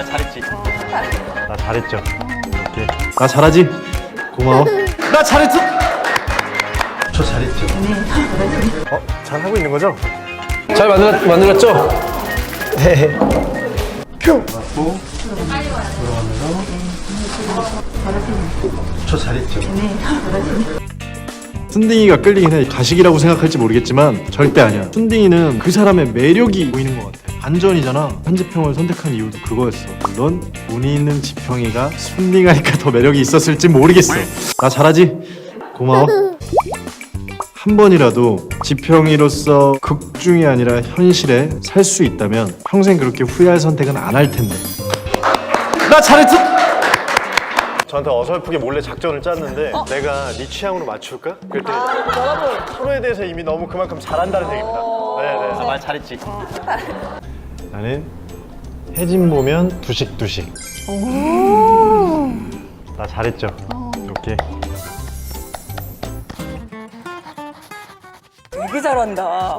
말 잘했지. 나 잘했죠. 이렇게. 나 잘하지? 고마워. 나 잘했어. 저 잘했죠. 어, 잘 하고 있는 거죠? 잘 만들, 만들었죠? 네. 맞고 저 잘했죠. 순딩이가 끌리긴 해. 가식이라고 생각할지 모르겠지만 절대 아니야. 순딩이는 그 사람의 매력이 보이는 것 같아. 반전이잖아. 한지평을 선택한 이유도 그거였어. 물론 운이 있는 지평이가 순딩하니까 더 매력이 있었을지 모르겠어. 나 잘하지? 고마워. 한 번이라도 지평이로서 극중이 아니라 현실에 살 수 있다면 평생 그렇게 후회할 선택은 안 할 텐데. 나 잘했어. 저한테 어설프게 몰래 작전을 짰는데 내가 네 취향으로 맞출까? 그랬더니 프로에 대해서 이미 너무 그만큼 잘한다는 얘기입니다. 네네. 아, 말 잘했지. 나는 혜진 보면 두식두식. 나 잘했죠. 이렇게. 되게 잘한다.